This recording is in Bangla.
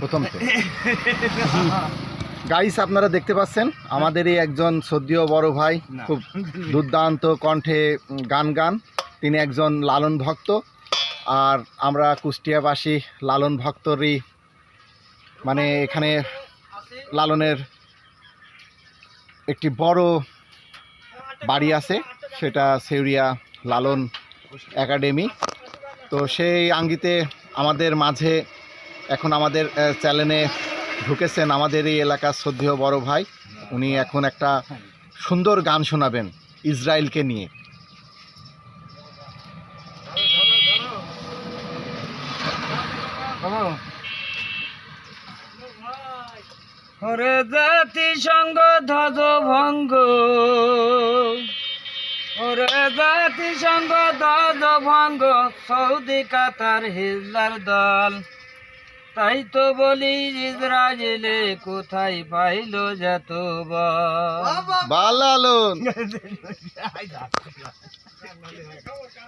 প্রথম গাইস আপনারা দেখতে পাচ্ছেন আমাদেরই একজন সদ্যীয় বড় ভাই খুব দুর্দান্ত কণ্ঠে গান গান। তিনি একজন লালন ভক্ত। আর আমরা কুষ্টিয়াবাসী লালন ভক্তরই মানে এখানে লালনের একটি বড় বাড়ি আছে সেটা সেউরিয়া লালন একাডেমি। তো সেই আঙ্গিতে আমাদের মাঝে এখন আমাদের চ্যানেলে ঢুকেছেন আমাদের এই এলাকার শ্রদ্ধেয় বড় ভাই। উনি এখন একটা সুন্দর গান শোনাবেন ইসরায়েলকে নিয়ে। ওরে জাতি সঙ্গ, ধ্বজ ভঙ্গ। ওরে জাতি সঙ্গ, ধ্বজ ভঙ্গ। সৌদি, কাতার, হিজলার দল। তাই তো বলি ইসরায়েলে কোথায় পাইল যত বালালুন।